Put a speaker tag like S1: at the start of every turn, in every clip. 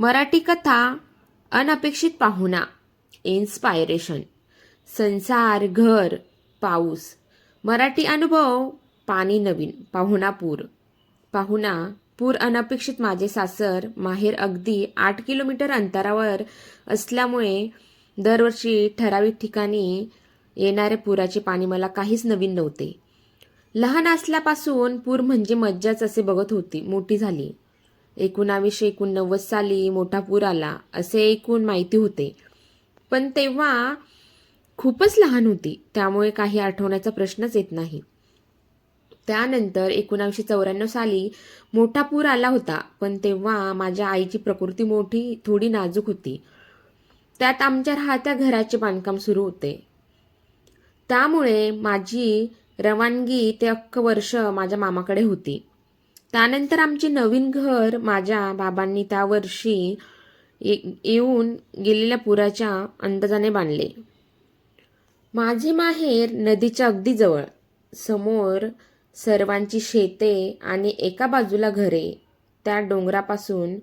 S1: मराठी कथा अनपेक्षित पाहुणा इन्स्पायरेशन संसार घर पाऊस मराठी अनुभव पाणी नवीन पाहुणा पूर. पाहुणा पूर अनपेक्षित माझे सासर माहेर अगदी आठ किलोमीटर अंतरावर असल्यामुळे दरवर्षी ठराविक ठिकाणी येणारे पुराचे पाणी मला काहीच नवीन नव्हते. लहान असल्यापासून पूर म्हणजे मज्जाच असे बघत होती मोठी झाली. एकोणावीसशे एकोणनव्वद साली मोठा पूर आला असे एकूण माहिती होते. पण तेव्हा खूपच लहान होती त्यामुळे काही आठवण्याचा प्रश्नच येत नाही. त्यानंतर एकोणावीसशे चौऱ्याण्णव साली मोठा पूर आला होता पण तेव्हा माझ्या आईची प्रकृती मोठी थोडी नाजूक होती. त्यात आमच्या राहत्या घराचे बांधकाम सुरू होते. त्यामुळे माझी रवानगी ते अख्खं वर्ष माझ्या मामाकडे होती. त्यानंतर आमचे नवीन घर माझ्या बाबांनी त्या वर्षी ये- येऊन गेलेल्या पुराच्या अंदाजाने बांधले. माझे माहेर नदीच्या अगदी जवळ. समोर सर्वांची शेते आणि एका बाजूला घरे. त्या डोंगरापासून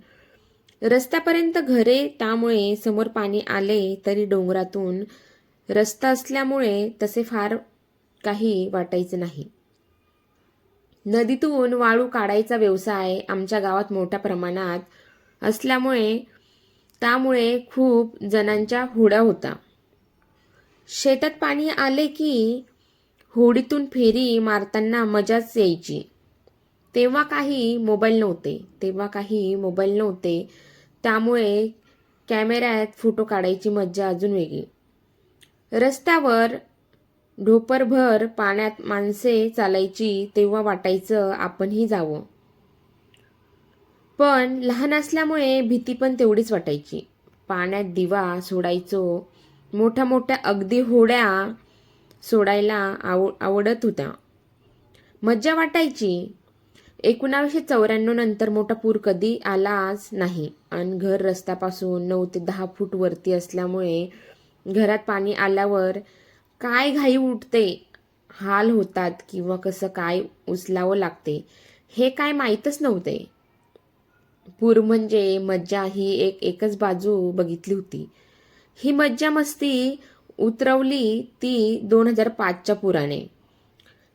S1: रस्त्यापर्यंत घरे त्यामुळे समोर पाणी आले तरी डोंगरातून रस्ता असल्यामुळे तसे फार काही वाटायचे नाही. नदीतून वाळू काढायचा व्यवसाय आमच्या गावात मोठ्या प्रमाणात असल्यामुळे त्यामुळे खूप जणांच्या होड्या होता. शेतात पाणी आले की होडीतून फेरी मारताना मजाच यायची. तेव्हा काही मोबाईल नव्हते तेव्हा काही मोबाईल नव्हते. त्यामुळे कॅमेऱ्यात फोटो काढायची मज्जा अजून वेगळी. रस्त्यावर ढोपरभर पाण्यात माणसे चालायची तेव्हा वाटायचं आपणही जावं. पण लहान असल्यामुळे भीती पण तेवढीच वाटायची. पाण्यात दिवा सोडायचो. मोठ्या मोठ्या अगदी होड्या सोडायला आव आवडत होत्या. मज्जा वाटायची. एकोणावीसशे चौऱ्याण्णव नंतर मोठा पूर कधी आलाच नाही. आणि घर रस्त्यापासून नऊ ते दहा फूट वरती असल्यामुळे घरात पाणी आल्यावर काय घाई उठते? हाल होतात किंवा कसं काय उचलावं लागते हे काय माहीतच नव्हते. पूर म्हणजे मज्जा ही एक एकच बाजू बघितली होती. ही मज्जा मस्ती उतरवली ती दोन हजार पाचच्या पुराने.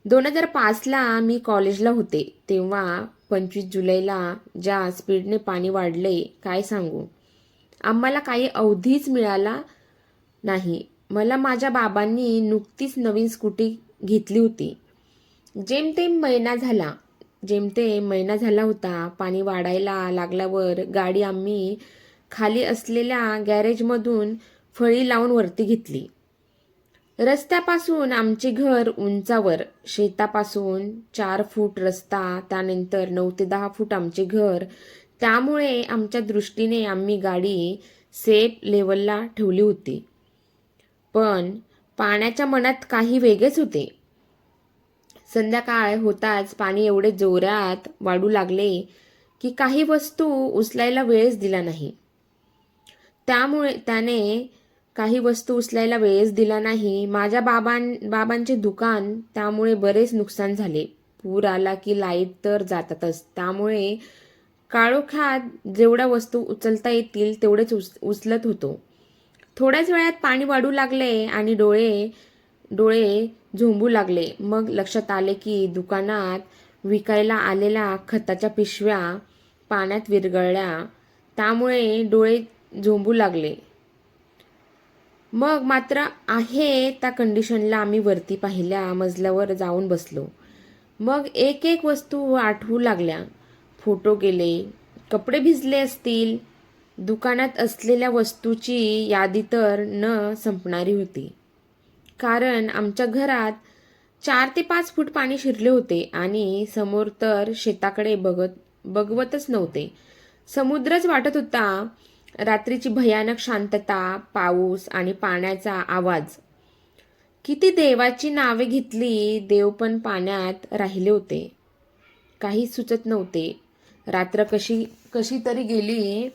S1: दोन हजार पाचला मी कॉलेजला होते तेव्हा पंचवीस जुलैला ज्या स्पीडने पाणी वाढले काय सांगू? आम्हाला काही अवधीच मिळाला नाही. मला माझ्या बाबांनी नुकतीच नवीन स्कूटी घेतली होती. जेमतेम महिना झाला. जेमतेम महिना झाला होता. पाणी वाढायला लागल्यावर गाडी आम्ही खाली असलेल्या गॅरेजमधून फळी लावून वरती घेतली. रस्त्यापासून आमचे घर उंचावर शेतापासून चार फूट रस्ता त्यानंतर नऊ ते दहा फूट आमचे घर. त्यामुळे आमच्या दृष्टीने आम्ही गाडी सेफ लेवलला ठेवली होती. पण पाण्याच्या मनात काही वेगळेच होते. संध्याकाळ होताच पाणी एवढे जोरात वाढू लागले की काही वस्तू उचलायला वेळच दिला नाही. त्यामुळे त्याने काही वस्तू उचलायला वेळच दिला नाही. माझ्या बाबां बाबांचे दुकान त्यामुळे बरेच नुकसान झाले. पूर आला की लाइट तर जातातच. त्यामुळे काळोखात जेवढ्या वस्तू उचलता येतील तेवढेच उच उचलत होतो. थोड्याच वेळात पाणी वाढू लागले आणि डोळे डोळे झोंबू लागले. मग लक्षात आले की दुकानात विकायला आलेल्या खताच्या पिशव्या पाण्यात विरघळल्या. त्यामुळे डोळे झोंबू लागले. मग मात्र आहे त्या कंडिशनला आम्ही वरती पाहिल्या मजल्यावर जाऊन बसलो. मग एक एक वस्तू आठवू लागल्या. फोटो गेले कपडे भिजले असतील दुकानात असलेल्या वस्तूची यादी तर न संपणारी होती. कारण आमच्या घरात चार ते पाच फूट पाणी शिरले होते आणि समोर तर शेताकडे बघत बघवतच नव्हते. समुद्रच वाटत होता रात्रीची भयानक शांतता पाऊस आणि पाण्याचा आवाज. किती देवाची नावे घेतली देव पण पाण्यात राहिले होते. काही सुचत नव्हते. रात्र कशी कशी तरी गेली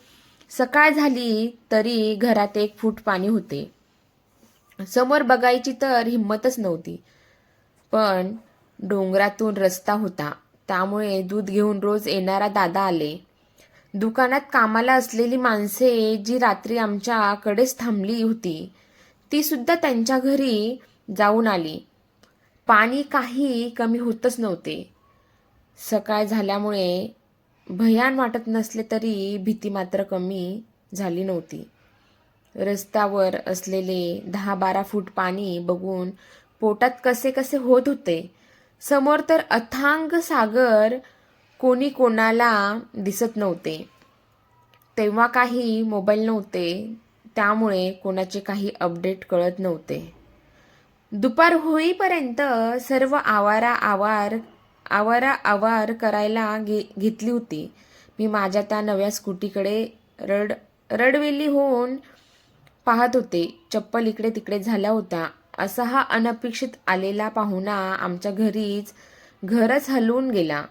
S1: सकाळ झाली तरी घरात एक फूट पाणी होते. समोर बघायची तर हिंमतच नव्हती. पण डोंगरातून रस्ता होता. त्यामुळे दूध घेऊन रोज येणारा दादा आले. दुकानात कामाला असलेली माणसे जी रात्री आमच्याकडेच थांबली होती ती सुद्धा त्यांच्या घरी जाऊन आली. पाणी काही कमी होतच नव्हते. सकाळ झाल्यामुळे भयान वाटत नसले तरी भीती मात्र कमी झाली नव्हती. रस्त्यावर असलेले दहा बारा फूट पाणी बघून पोटात कसे कसे होत होते. समोर तर अथांग सागर कोणी कोणाला दिसत नव्हते. तेव्हा काही मोबाईल नव्हते त्यामुळे कोणाचे काही अपडेट कळत नव्हते. दुपार होईपर्यंत सर्व आवारा आवार आवारा आवार करायला घे घेतली होती. मी माझ्या त्या नव्या स्कूटीकडे रड रडवेली होऊन पाहत होते. चप्पल इकडे तिकडे झाल्या होत्या असा हा अनपेक्षित आलेला पाहुणा आमच्या घरीच घरच हलवून गेला.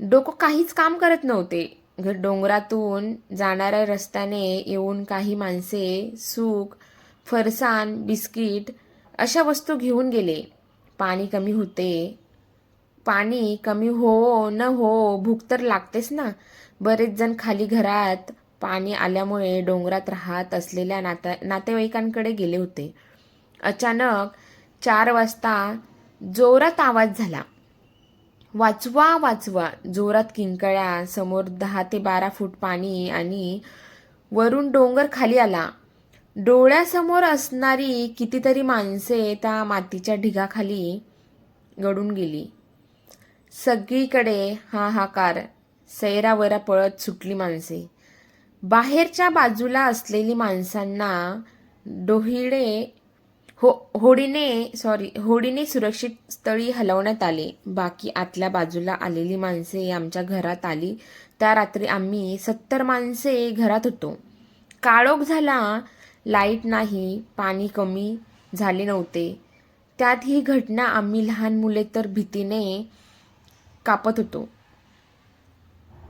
S1: डोकं काहीच काम करत नव्हते. घर डोंगरातून जाणाऱ्या रस्त्याने येऊन काही माणसे सूक फरसान बिस्किट अशा वस्तू घेऊन गेले. पाणी कमी होते. पाणी कमी हो न हो भूक तर लागतेच ना. बरेच जण खाली घरात पाणी आल्यामुळे डोंगरात राहत असलेल्या नाता नातेवाईकांकडे गेले होते. अचानक चार वाजता जोरात आवाज झाला. वाचवा वाचवा जोरात किंकळ्या समोर दहा ते बारा फूट पाणी आणि वरून डोंगर खाली आला. डोळ्यासमोर असणारी कितीतरी माणसे त्या मातीच्या ढिगाखाली गडून गेली. सगळीकडे हाहाकार सैरावरा पळत सुटली माणसे. बाहेरच्या बाजूला असलेली माणसांना डोहिडे हो होडीने सॉरी होडीने सुरक्षित स्थळी हलवण्यात आले. बाकी आतल्या बाजूला आलेली माणसे आमच्या घरात आली. त्या रात्री आम्ही सत्तर माणसे घरात होतो. काळोख झाला. लाइट नाही पाणी कमी झाले नव्हते. त्यात ही घटना आम्ही लहान मुले तर भीतीने कापत होतो.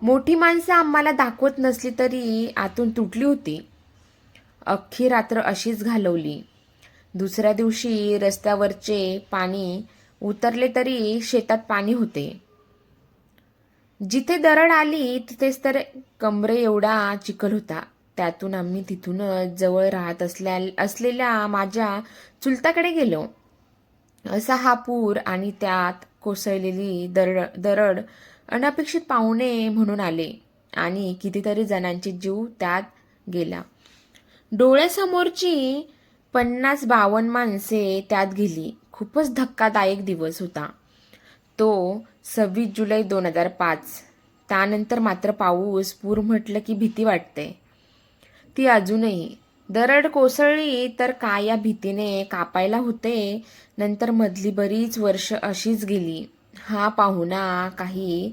S1: मोठी माणसं आम्हाला दाखवत नसली तरी आतून तुटली होती. अख्खी रात्र अशीच घालवली. दुसऱ्या दिवशी रस्त्यावरचे पाणी उतरले तरी शेतात पाणी होते. जिथे दरड आली तिथेच तर कमरे एवढा चिखल होता. त्यातून आम्ही तिथूनच जवळ राहत असल्या असलेल्या माझ्या चुलताकडे गेलो. असा हा पूर आणि त्यात कोसळलेली दरड दरड अनपेक्षित पाहुणे म्हणून आले आणि कितीतरी जणांचे जीव त्यात गेला. डोळ्यासमोरची पन्नास बावन्न माणसे त्यात गेली. खूपच धक्कादायक दिवस होता. तो सव्वीस जुलै दोन हजार पाच. त्यानंतर मात्र पाऊस पूर म्हटलं की भीती वाटते. ती अजूनही दरड कोसळली तर काय या भीतीने कापायला होते. नंतर मधली बरीच वर्ष अशीच गेली. हा पाहुणा काही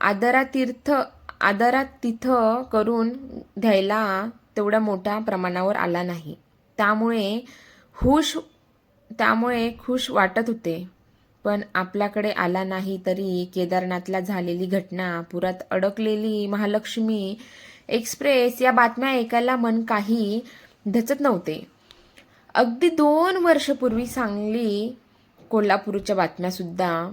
S1: आदरातीर्थ आदरात तिथं करून द्यायला तेवढ्या मोठ्या प्रमाणावर आला नाही. त्यामुळे हुश त्यामुळे खुश वाटत होते. पण आपल्याकडे आला नाही तरी केदारनाथला झालेली घटना पुरात अडकलेली महालक्ष्मी एक्सप्रेस या बातम्या ऐकायला मन काही धचत नव्हते. अगदी दोन वर्षपूर्वी सांगली कोल्हापूरच्या बातम्यासुद्धा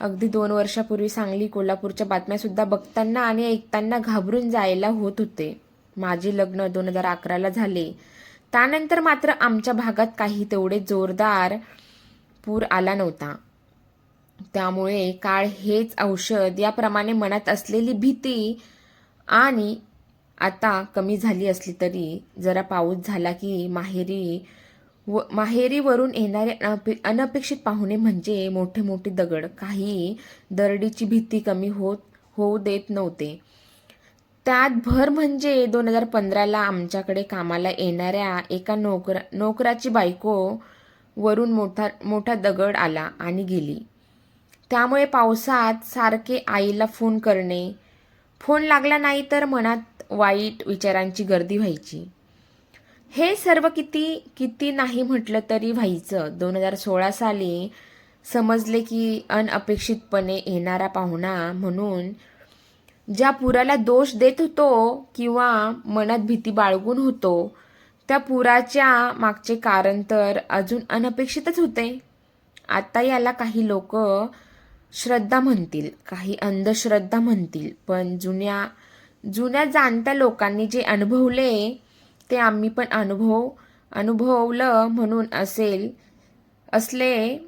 S1: अगदी दोन वर्षापूर्वी सांगली कोल्हापूरच्या बातम्यासुद्धा बघताना आणि ऐकताना घाबरून जायला होत होते. माझे लग्न दोन हजार अकराला झाले. त्यानंतर मात्र आमच्या भागात काही तेवढे जोरदार पूर आला नव्हता. त्यामुळे काळ हेच औषध याप्रमाणे मनात असलेली भीती आणि आता कमी झाली असली तरी जरा पाऊस झाला की माहेरी व माहेरीवरून येणारे अनपे अनपेक्षित पाहुणे म्हणजे मोठे मोठे दगड. काही दरडीची भीती कमी होत होऊ देत नव्हते. त्यात भर म्हणजे दोन हजार पंधराला आमच्याकडे कामाला येणाऱ्या एका नोकरा नोकराची बायको वरून मोठा मोठा दगड आला आणि गेली. त्यामुळे पावसात सारखे आईला फोन करणे. फोन लागला नाही तर मनात वाईट विचारांची गर्दी व्हायची. हे सर्व किती किती नाही म्हटलं तरी व्हायचं. दोन हजार सोळा साली समजले की अनअपेक्षितपणे येणारा पाहुणा म्हणून ज्या पुराला दोष देत होतो किंवा मनात भीती बाळगून होतो त्या पुराच्या मागचे कारण तर अजून अनपेक्षितच होते. आता याला काही लोक श्रद्धा म्हणतील काही अंधश्रद्धा म्हणतील पण जुन्या जुन्या जाणत्या लोकांनी जे अनुभवले ते आम्ही पण अनुभव अनुभवलं म्हणून असेल असले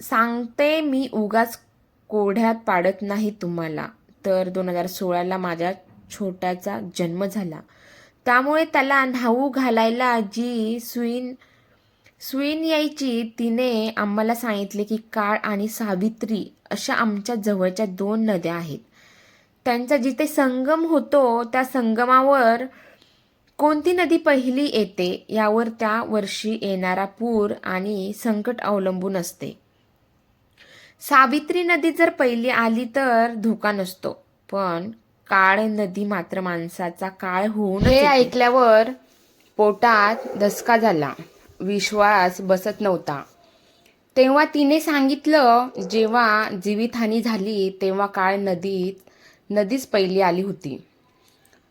S1: सांगते मी उगाच कोढ्यात पाडत नाही तुम्हाला. तर दोन हजार सोळाला माझ्या छोट्याचा जन्म झाला. त्यामुळे त्याला न्हाऊ घालायला जी सुईन सुईन यायची तिने आम्हाला सांगितले की काळ आणि सावित्री अशा आमच्या जवळच्या दोन नद्या आहेत. त्यांचा जिथे संगम होतो त्या संगमावर कोणती नदी पहिली येते? यावर त्या वर्षी येणारा पूर आणि संकट अवलंबून असते. सावित्री नदी जर पहिली आली तर धोका नसतो पण काळ नदी मात्र माणसाचा काळ होऊन हे ऐकल्यावर पोटात धसका झाला. विश्वास बसत नव्हता. तेव्हा तिने सांगितलं जेव्हा जीवितहानी झाली तेव्हा काळ नदीत नदीच पहिली आली होती.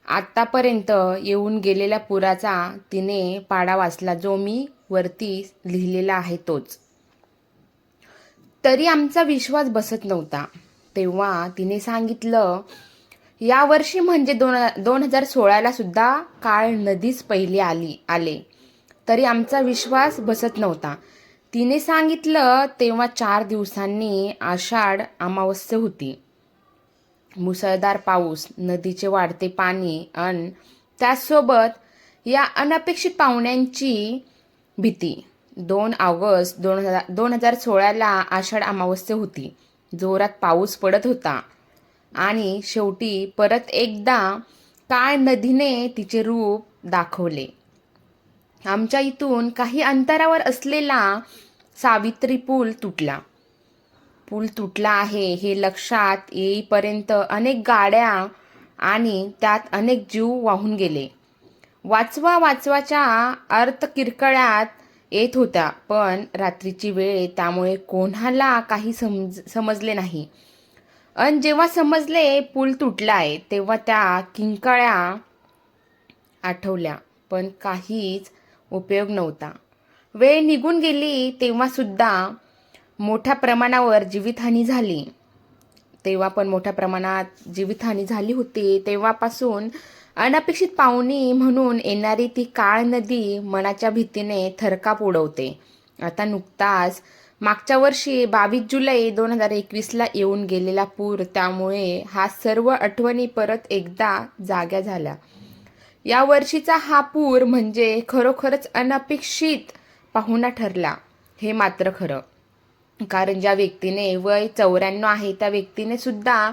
S1: आत्तापर्यंत येऊन गेलेल्या पुराचा तिने पाडा वाचला जो मी वरती लिहिलेला आहे तोच. तरी आमचा विश्वास बसत नव्हता. तेव्हा तिने सांगितलं यावर्षी म्हणजे दोन दोन हजार सोळाला सुद्धा काळ नदीच पहिली आली आले. तरी आमचा विश्वास बसत नव्हता. तिने सांगितलं तेव्हा चार दिवसांनी आषाढ अमावस्या होती. मुसळधार पाऊस नदीचे वाढते पाणी आणि त्याचसोबत या अनपेक्षित पाहुण्यांची भीती. दोन ऑगस्ट दोन हजार दोन हजार सोळाला आषाढ अमावस्या होती. जोरात पाऊस पडत होता. आणि शेवटी परत एकदा काळ नदीने तिचे रूप दाखवले. आमच्या इथून काही अंतरावर असलेला सावित्री पूल तुटला. पूल तुटला आहे हे लक्षात येईपर्यंत अनेक गाड्या आणि त्यात अनेक जीव वाहून गेले. वाचवा वाचवाच्या अर्थ किरकळ्यात येत होत्या पण रात्रीची वेळ त्यामुळे कोणाला काही समज समजले नाही. अन जेव्हा समजले पूल तुटलाय तेव्हा त्या किंकाळ्या आठवल्या पण काहीच उपयोग नव्हता. वेळ निघून गेली तेव्हा सुद्धा मोठ्या प्रमाणावर जीवितहानी झाली. तेव्हा पण मोठ्या प्रमाणात जीवितहानी झाली होती. तेव्हापासून अनपेक्षित पाहुणी म्हणून येणारी ती काळ नदी मनाच्या भीतीने थरकाप उडवते. आता नुकताच मागच्या वर्षी बावीस जुलै दोन हजार एकवीसला येऊन गेलेला पूर त्यामुळे हा सर्व आठवणी परत एकदा जाग्या झाल्या. या वर्षीचा हा पूर म्हणजे खरोखरच अनपेक्षित पाहुणा ठरला. हे मात्र खरं. कारण ज्या व्यक्तीने वय चौऱ्याण्णव आहे त्या व्यक्तीने सुद्धा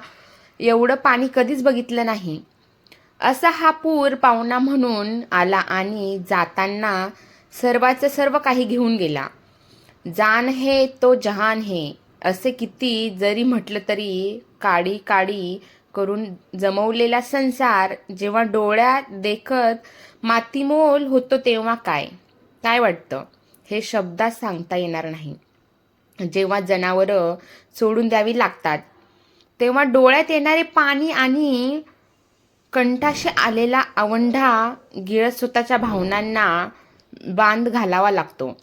S1: एवढं पाणी कधीच बघितलं नाही. असा हा पूर पाहुणा म्हणून आला आणि जाताना सर्वाचं सर्व काही घेऊन गेला. जान हे तो जहान हे असे किती जरी म्हटलं तरी काडी काडी करून जमवलेला संसार जेव्हा डोळ्यात देखत मातीमोल होतो तेव्हा काय? काय वाटतं? हे शब्दात सांगता येणार नाही. जेव्हा जनावरं सोडून द्यावी लागतात तेव्हा डोळ्यात येणारे पाणी आणि कंठाशी आलेला आवंढा गिळत स्वतःच्या भावनांना बांध घालावा लागतो.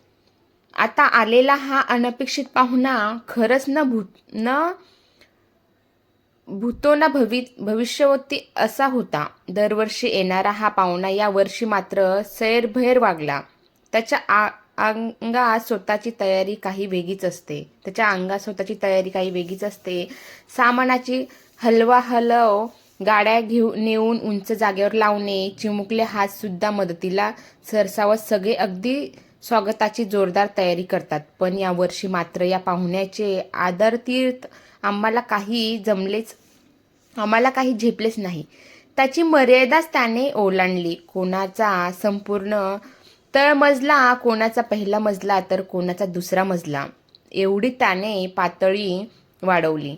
S1: आता आलेला हा अनपेक्षित पाहुणा खरंच न भूत न भूतो ना भवि भविष्यवती असा होता. दरवर्षी येणारा हा पाहुणा या वर्षी मात्र सैरभैर वागला. त्याच्या आ अंगात स्वतःची तयारी काही वेगळीच असते. त्याच्या अंगात स्वतःची तयारी काही वेगळीच असते. सामानाची हलवा हलव गाड्या घेऊ नेऊन उंच जागेवर लावणे चिमुकले हात सुद्धा मदतीला सरसावत सगळे अगदी स्वागताची जोरदार तयारी करतात. पण यावर्षी मात्र या पाहुण्याचे आदरतीर्थ आम्हाला काही जमलेच आम्हाला काही झेपलेच नाही. त्याची मर्यादाच त्याने ओलांडली. कोणाचा संपूर्ण तळमजला कोणाचा पहिला मजला तर कोणाचा दुसरा मजला. एवढी त्याने पातळी वाढवली.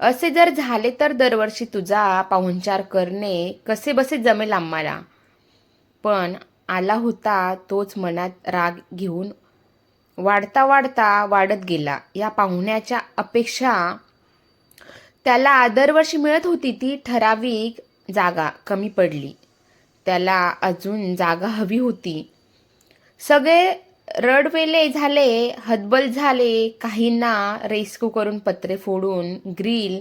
S1: असे जर झाले तर दरवर्षी तुझा पाहुणचार करणे कसे बसे जमेल आम्हाला. पण आला होता तोच मनात राग घेऊन वाढता वाढता वाढत गेला. या पाहुण्याच्या अपेक्षा त्याला दरवर्षी मिळत होती ती ठराविक जागा कमी पडली. त्याला अजून जागा हवी होती. सगळे रडवेले झाले हतबल झाले काहींना रेस्क्यू करून पत्रे फोडून ग्रिल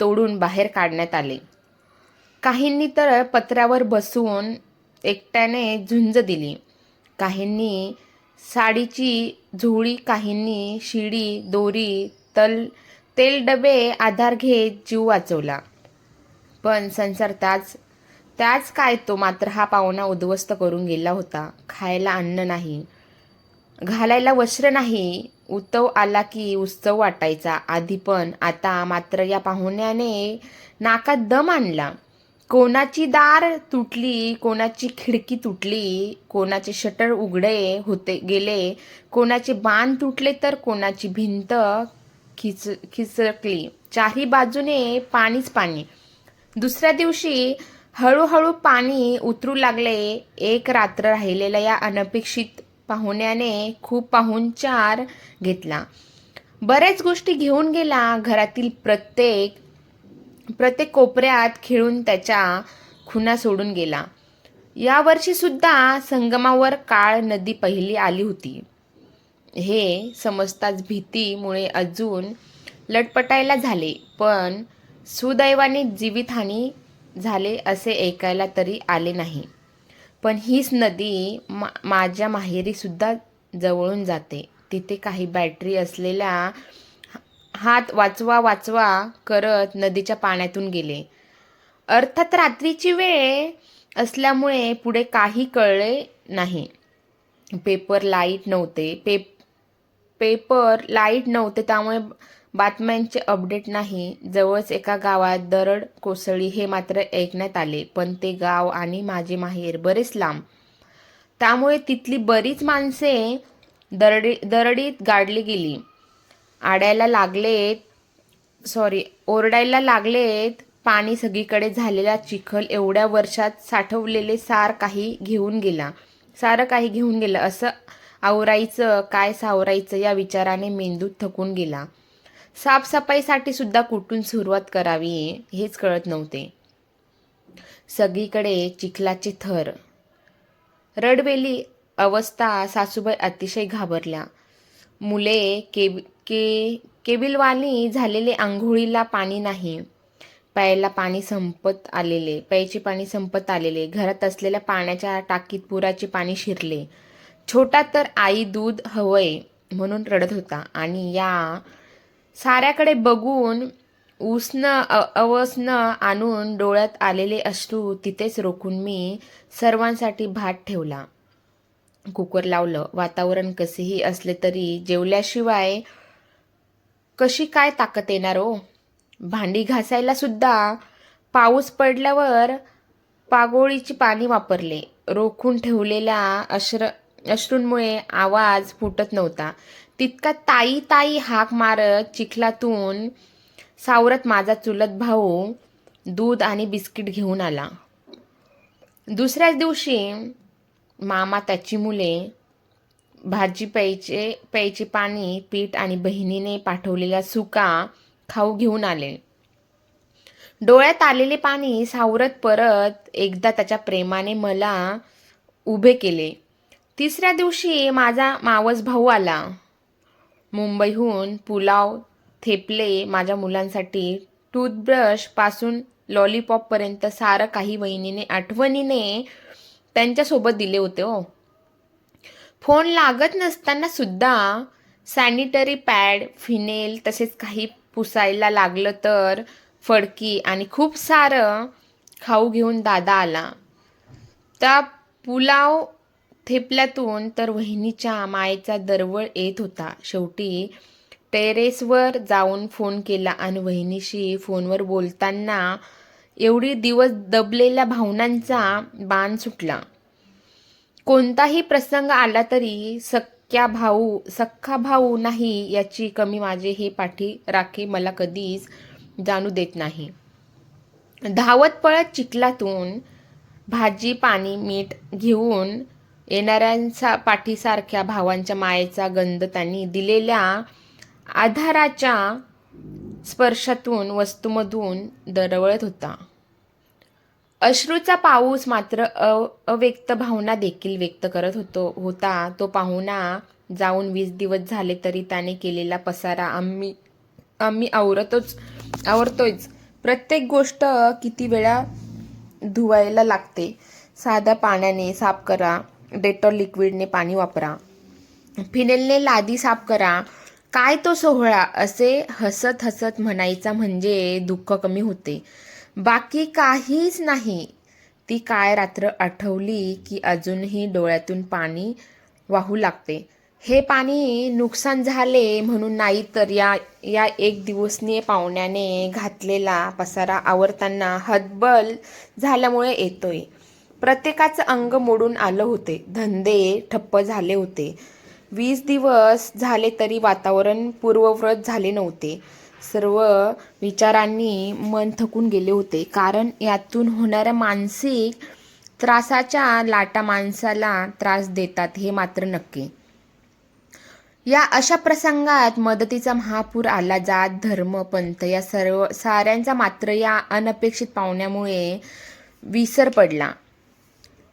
S1: तोडून बाहेर काढण्यात आले. काहींनी तर पत्र्यावर बसून एकट्याने झुंज दिली. काहींनी साडीची झोळी काहींनी शिडी दोरी तल तेल डबे आधार घेत जीव वाचवला. पण संसार त्याच काय तो मात्र हा पाहुणा उद्ध्वस्त करून गेला होता. खायला अन्न नाही. घालायला वस्त्र नाही. उत्सव आला की उत्सव वाटायचा. आधी पण आता मात्र या पाहुण्याने नाकात दम आणला. कोणाची दार तुटली कोणाची खिडकी तुटली कोणाचे शटर उघडे होते गेले कोणाचे बाण तुटले तर कोणाची भिंत खिच खिचकली. चारही बाजूने पाणीच पाणी. दुसऱ्या दिवशी हळूहळू पाणी उतरू लागले. एक रात्र राहिलेल्या या अनपेक्षित पाहुण्याने खूप पाहुणचार घेतला. बऱ्याच गोष्टी घेऊन गेला. घरातील प्रत्येक प्रत्येक कोपऱ्यात खेळून त्याच्या खुना सोडून गेला. यावर्षी सुद्धा संगमावर काळ नदी पहिली आली होती. हे समजताच भीतीमुळे अजून लटपटायला झाले. पण सुदैवाने जीवितहानी झाले असे ऐकायला तरी आले नाही. पण हीच नदी मा माझ्या माहेरीसुद्धा जवळून जाते. तिथे काही बॅटरी असलेल्या हात वाचवा वाचवा करत नदीच्या पाण्यातून गेले. अर्थात रात्रीची वेळ असल्यामुळे पुढे काही कळले नाही. पेपर लाइट नव्हते. पे पेपर लाइट नव्हते त्यामुळे बातम्यांचे अपडेट नाही. जवळच एका गावात दरड कोसळी हे मात्र ऐकण्यात आले पण ते गाव आणि माझे माहेर बरेच लांब. त्यामुळे तिथली बरीच माणसे दरडी दरडीत गाडली गेली. आडायला लागलेत सॉरी ओरडायला लागलेत पाणी सगळीकडे झालेला चिखल एवढ्या वर्षात साठवलेले सार काही घेऊन गेला. सारं काही घेऊन गेलं असं आवरायचं काय सावरायचं या विचाराने मेंदूत थकून गेला. साफसफाईसाठी सुद्धा कुठून सुरुवात करावी हेच कळत नव्हते. सगळीकडे चिखलाचे थर. रडवेली अवस्था सासूबाई अतिशय घाबरल्या. मुले केब के केबिलवाली झालेले आंघोळीला पाणी नाही. प्यायला पाणी संपत आलेले प्यायचे पाणी संपत आलेले. घरात असलेल्या पाण्याच्या टाकीत पुराचे पाणी शिरले. छोटा तर आई दूध हवंय म्हणून रडत होता आणि या साऱ्याकडे बघून उसनं अवसनं आणून डोळ्यात आलेले अश्रू तिथेच रोखून मी सर्वांसाठी भात ठेवला. कुकर लावलं. वातावरण कसेही असले तरी जेवल्याशिवाय कशी काय ताकद येणार हो? भांडी घासायला सुद्धा पाऊस पडल्यावर पागोळीची पाणी वापरले. रोखून ठेवलेल्या अश्र अश्रूंमुळे आवाज फुटत नव्हता. तितका ताई ताई हाक मारत चिखलातून सावरत माझा चुलत भाऊ दूध आणि बिस्किट घेऊन आला. दुसऱ्याच दिवशी मामा त्याची मुले भाजी प्यायचे प्यायचे पाणी पीठ आणि बहिणीने पाठवलेला सुका खाऊ घेऊन आले. डोळ्यात आलेले पाणी सावरत परत एकदा त्याच्या प्रेमाने मला उभे केले. तिसऱ्या दिवशी माझा मावस भाऊ आला. मुंबईहून पुलाव थेपले माझ्या मुलांसाठी. टूथब्रशपासून लॉलीपॉपपर्यंत सारं काही वहिनीने आठवणीने त्यांच्यासोबत दिले होते हो. फोन लागत नसताना सुद्धा सॅनिटरी पॅड फिनेल तसेच काही पुसायला लागलं तर फडकी आणि खूप सारं खाऊ घेऊन दादा आला. त्या पुलाव थेपल्यातून तर वहिनीच्या मायेचा दरवळ येत होता. शेवटी टेरेसवर जाऊन फोन केला आणि वहिनीशी फोनवर बोलताना एवढी दिवस दबलेल्या भावनांचा बाण सुटला. कोणताही प्रसंग आला तरी सख्या भाऊ सख्खा भाऊ नाही याची कमी माझे हे पाठी राखे मला कधीच जाणू देत नाही. धावत पळत चिखलातून भाजी पाणी मीठ घेऊन येणाऱ्यांचा पाठीसारख्या भावांच्या मायेचा गंध त्यांनी दिलेल्या आधाराच्या स्पर्शातून वस्तूमधून दरवळत होता. अश्रूचा पाऊस मात्र अ अव्यक्त भावना देखील व्यक्त करत होतो होता. तो पाहुणा जाऊन वीस दिवस झाले तरी त्याने केलेला पसारा आम्ही आम्ही आवरतोच आवरतोयच. प्रत्येक गोष्ट किती वेळा धुवायला लागते. साध्या पाण्याने साफ करा. डेटॉल लिक्विडने पाणी वापरा. फिनेलने लादी साफ करा. काय तो सोहळा? असे हसत हसत म्हणायचा म्हणजे दुःख कमी होते. बाकी काहीच नाही. ती काय रात्र आठवली की अजूनही डोळ्यातून पाणी वाहू लागते. हे पाणी नुकसान झाले म्हणून नाही तर या या एक दिवसनीय पाहुण्याने घातलेला पसारा आवरताना हतबल झाल्यामुळे येतोय. प्रत्येकाचं अंग मोडून आलं होते. धंदे ठप्प झाले होते. वीस दिवस झाले तरी वातावरण पूर्वव्रत झाले नव्हते. सर्व विचारांनी मन थकून गेले होते. कारण यातून होणाऱ्या मानसिक त्रासाच्या लाटा माणसाला त्रास देतात हे मात्र नक्की. या अशा प्रसंगात मदतीचा महापूर आला. जात धर्म पंथ या सर्व साऱ्यांचा मात्र या अनपेक्षित पाहुण्यामुळे विसर पडला.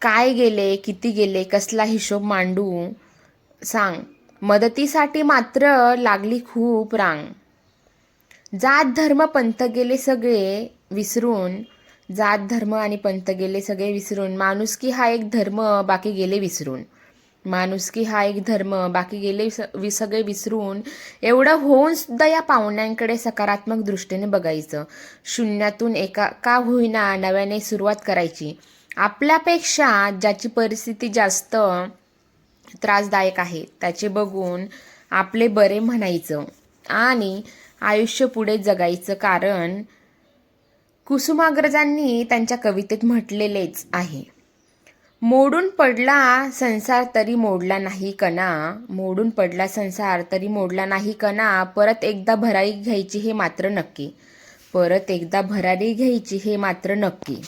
S1: काय गेले किती गेले कसला हिशोब मांडू सांग. मदतीसाठी मात्र लागली खूप रांग. जात धर्म पंथ गेले सगळे विसरून जात धर्म आणि पंथ गेले सगळे विसरून माणुसकी हा एक धर्म बाकी गेले विसरून. माणुसकी हा एक धर्म बाकी गेले स- वि- सगळे विसरून एवढं होऊन सुद्धा या पाहुण्यांकडे सकारात्मक दृष्टीने बघायचं. शून्यातून एका का होईना नव्याने सुरुवात करायची. आपल्यापेक्षा ज्याची परिस्थिती जास्त त्रासदायक आहे त्याचे बघून आपले बरे म्हणायचं आणि आयुष्य पुढे जगायचं कारण कुसुमाग्रजांनी त्यांच्या कवितेत म्हटलेलेच आहे. मोडून पडला संसार तरी मोडला नाही कणा मोडून पडला संसार तरी मोडला नाही कणा परत एकदा भरारी घ्यायची हे मात्र नक्की. परत एकदा भरारी घ्यायची हे मात्र नक्की.